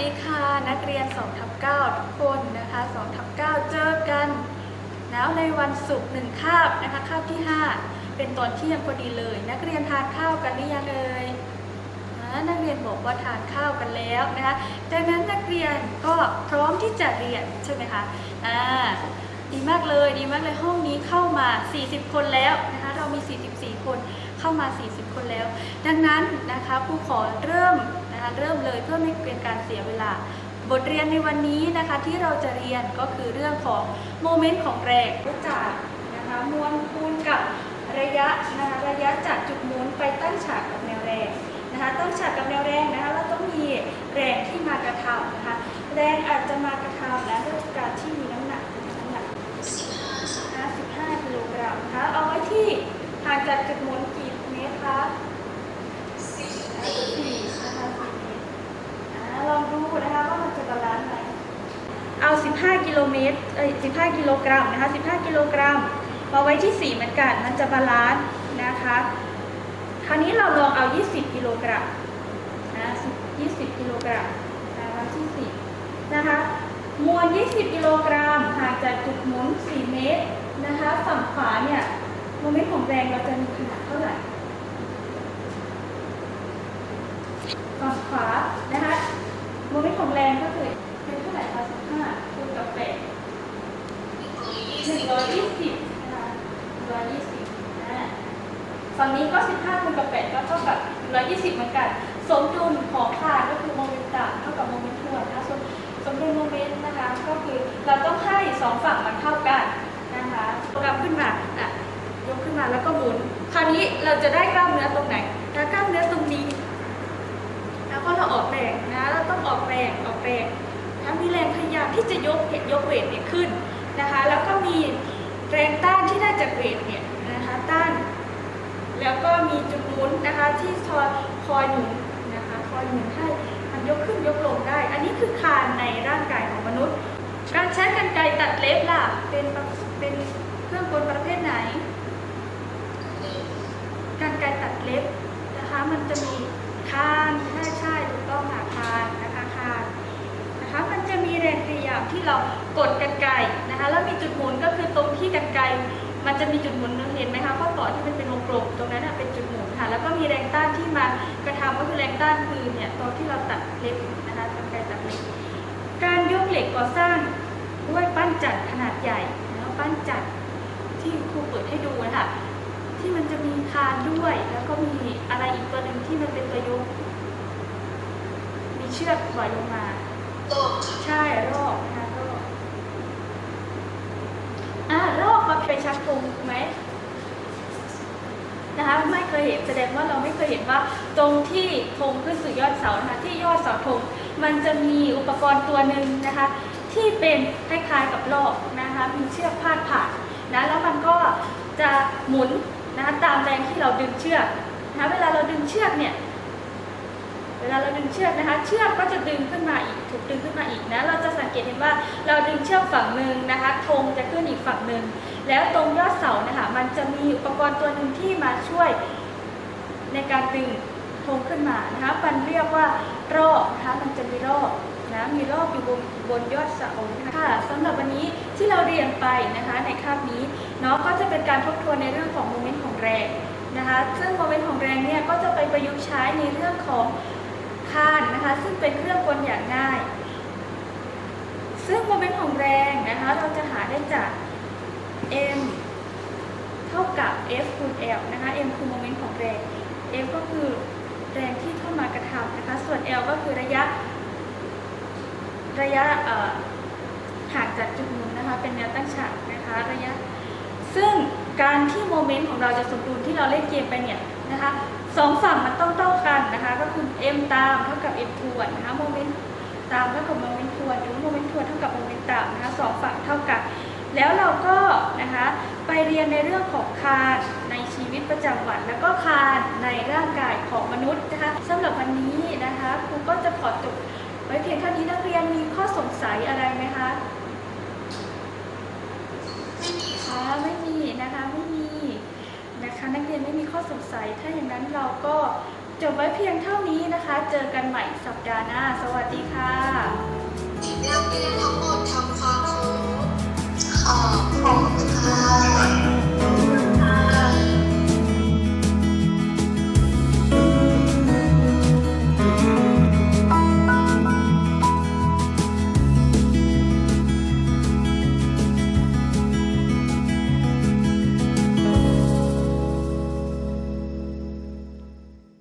ดีค่ะนักเรียน2ทับ9ทุกคนนะคะ2ทับ9เจอกันแล้วในวันศุกร์หนึ่งคาบนะคะคาบที่ 5 เป็นตอนเที่ยงพอดีเลย นักเรียนทานข้าวกันหรือยังเลยนักเรียนบอกว่าทานข้าวกันแล้วนะคะดังนั้นนักเรียนก็พร้อมที่จะเรียนใช่ไหมคะอ่าดีมากเลยดีมากเลยห้องนี้เข้ามา 40 คนแล้วนะคะเรามี 44 คนเข้ามา 40 คนแล้ว ดังนั้นนะคะผู้ขอเริ่ม นะคะเริ่มเลยเพื่อไม่เป็นการเสียเวลา บทเรียนในวันนี้นะคะที่เราจะเรียนก็คือเรื่องของโมเมนต์ของแรงรู้จักนะคะมวลคูณกับระยะนะคะระยะจากจุดหมุนไปตั้งฉากกับแนวแรงนะคะตั้งฉากกับแนวแรงนะคะเราต้องมีแรงที่มากระทำนะคะแรงอาจจะมากระทำและด้วยการที่มีน้ำหนักน้ำหนัก55กิโลกรัมนะคะเอาไว้ที่ห่างจากจุดหมุนกี่เมตรคะสี่นะคะสี่เมตรอ่าลองดูนะคะว่ามันจะบาลานซ์ไหมเอา 15 กิโลเมตรเอ้ย15 กิโลกรัมนะคะ 15 กิโลกรัม มาไว้ที่ 4 เหมือนกัน มันจะบาลานซ์นะคะ คราวนี้เราลองเอา 20 กิโลกรัมนะ20 กิโลกรัมนะคะที่4นะคะ มวล 20 กิโลกรัมห่างจากจุดหมุน 4 เมตรนะคะ ฝั่งขวาเนี่ยโมเมนต์ของแรงเราจะมีขนาดเท่าไหร่ฝั่งขวานะคะโมเมนต์ของแรงก็คือ เป็นเท่าไหร่คะ15คูณกับ8 120นะคะ120นะฝั่งนี้ก็15คูณกับ8ก็เท่ากับ120เหมือนกัน สมดุลของคานก็คือโมเมนตัมเท่ากับโมเมนต์ทวนนะสมสมดุลโมเมนต์นะคะก็คือเราต้องให้สองฝั่งมันเท่ากันนะคะกำขึ้นมาอะยกขึ้นมาแล้วก็หมุน คราวนี้เราจะได้กล้ามเนื้อตรงไหนนะกล้ามเนื้อตรงนี้แล้วก็เราออกแรงนะเราต้องออกแรงออกแรง นะมีแรงพยายามที่จะยกเห็นยกเวทเนี่ยขึ้นนะคะแล้วก็มีแรงต้านที่ได้จากเวทเนี่ยนะคะต้าน แล้วก็มีจุดหมุนนะคะที่คอยคอยหนุนนะคะคอยหนุนให้มันยกขึ้นยกลงได้ อันนี้คือคานในร่างกายของมนุษย์ การใช้กรรไกรตัดเล็บล่ะเป็นเป็นเครื่องกลประเภทไหน การไกรตัดเล็บนะคะมันจะมีคานใช่ใช่ถูกต้องค่ะคานนะคะคานนะคะ มันจะมีแรงพยามที่เรากดกันไกนะคะแล้วมีจุดหมุนก็คือตรงที่กันไกมันจะมีจุดหมุนเห็นไหมคะข้อต่อที่มันเป็นวงกลมตรงนั้นเป็นจุดหมุนค่ะแล้วก็มีแรงต้านที่มากระทำก็คือแรงต้านคือเนี่ยตอนที่เราตัดเล็บนะคะกันไกตัดเล็บการยกเหล็กก่อสร้างด้วยปั้นจันทร์ขนาดใหญ่แล้วปั้นจันทร์ที่ครูเปิดให้ดูนะคะที่มันจะมีคานด้วย แล้วก็มีอะไรอีกตัวหนึ่งที่มันเป็นตัวยก มีเชือกปล่อยลงมา ใช่รอบนะคะรอบอ่ารอบมาไปชักตรงไหมนะคะไม่เคยเห็นแสดงว่าเราไม่เคยเห็นว่า ตรงที่ธงขึ้นสู่ยอดเสานะคะที่ยอดเสาธงมันจะมีอุปกรณ์ตัวหนึ่งนะคะ ที่เป็นคล้ายๆกับรอบนะคะมีเชือกพาดผ่านนะแล้วมันก็จะหมุนนะคะตามแรงที่เราดึงเชือกนะะเวลาเราดึงเชือกเนี่ย วลาเราดึงเชือกนะคะ เชือกก็จะดึงขึ้นมาอีกถูกดึงขึ้นมาอีกนะ เราจะสังเกตเห็นว่าเราดึงเชือกฝั่งหนึ่งนะคะธงจะขึ้นอีกฝั่งหนึ่งแล้วตรงยอดเสานะคะมันจะมีอุปกรณ์ตัวหนึ่งที่มาช่วยในการดึงธงขึ้นมานะคะมันเรียกว่ารอบนะคะมันจะมีรอบนะมีรอบอยู่บนบนยอดเสานะคะค่ะสำหรับวันนี้ที่เราเรียนไปนะคะในคาบนี้เนาะก็จะเป็นการทบทวนในเรื่องของโมเมนต์ของแรงนะคะซึ่งโมเมนต์ของแรงเนี่ยก็จะไปประยุกต์ใช้ในเรื่องของ คานนะคะ ซึ่งเป็นเครื่องกลอย่างง่าย ซึ่งโมเมนต์ของแรงนะคะ เราจะหาได้จาก m เท่ากับ f คูณ l นะคะ m คือโมเมนต์ของแรง f ก็คือแรงที่เข้ามากระทำนะคะ ส่วน l ก็คือระยะ ระยะห่างจากจุดหมุนนะคะ เป็นแนวตั้งฉากนะคะระยะ ซึ่งการที่โมเมนต์ของเราจะสมดุลที่เราเล่นเกมไปเนี่ยนะคะ สองฝั่งมันต้องเท่ากันนะคะ ก็คือ m ตามเท่ากับ m ทวนนะคะโมเมนต์ตามเท่ากับโมเมนต์ทวนหรือโมเมนต์ทวนเท่ากับโมเมนต์ตามนะคะสองฝั่งเท่ากัน แล้วเราก็นะคะไปเรียนในเรื่องของคานในชีวิตประจำวัน แล้วก็คานในร่างกายของมนุษย์นะคะสำหรับวันนี้นะคะครูก็จะขอจบไว้เพียงเท่านี้นักเรียนมีข้อสงสัยอะไรไหมคะไม่มีนะคะไม่มีนะคะ นักเรียนไม่มีข้อสงสัย ถ้าอย่างนั้นเราก็จบไว้เพียงเท่านี้นะคะ เจอกันใหม่สัปดาห์หน้า สวัสดีค่ะนักเรียนทั้งหมดทำความ